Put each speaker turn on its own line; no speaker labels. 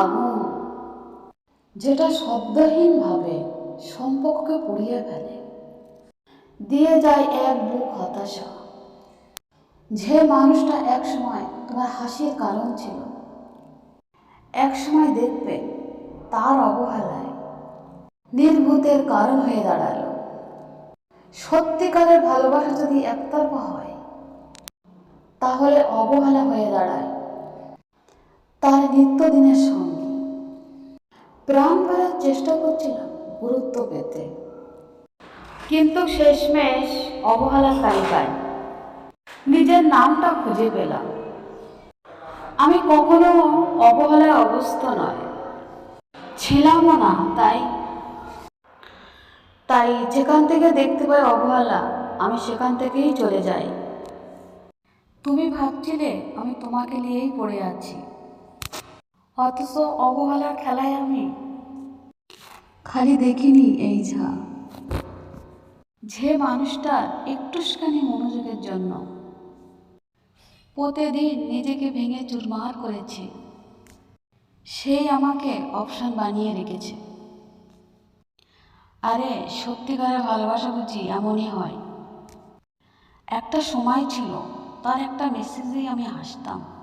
আগুন যেটা শব্দহীনভাবে সম্পর্ককে পুড়িয়ে ফেলে। দিয়ে যায় এক বুক হতাশা। যে মানুষটা এক সময় তোমার হাসির কারণ ছিল এক সময় দেখবে তার অবহেলায় নির্ভূতের কারণ হয়ে দাঁড়াল। সত্যিকারের ভালোবাসা যদি একতরফা হয়, তাহলে অবহেলা হয়ে দাঁড়ায়। নিত্যদিনের সঙ্গী। প্রাণ ভরার চেষ্টা করছিলাম গুরুত্ব পেতে। কিন্তু শেষমেশ অবহেলার তালিকায় নিজের নামটা খুঁজে পেলাম। আমি কখনো অবহেলার অবস্থা নয়। ছিলামও না, তাই? তাই যেখান থেকে দেখতে পাই অবহেলা, আমি সেখান থেকেই চলে যাই। তুমি ভাবছিলে আমি তোমাকে নিয়েই পড়ে আছি। অথচ অবহেলার খেলায় আমি। খালি দেখিনি এই ঝা। যে মানুষটা একটুখানি মনোযোগের জন্য প্রতিদিন নিজেকে ভেঙে চুরমার করেছে সেই আমাকে অপশন বানিয়ে রেখেছে। আরে সত্যিকারের ভালোবাসা বুঝি এমনই হয়। একটা সময় ছিল তার একটা মেসেজেই আমি হাসতাম।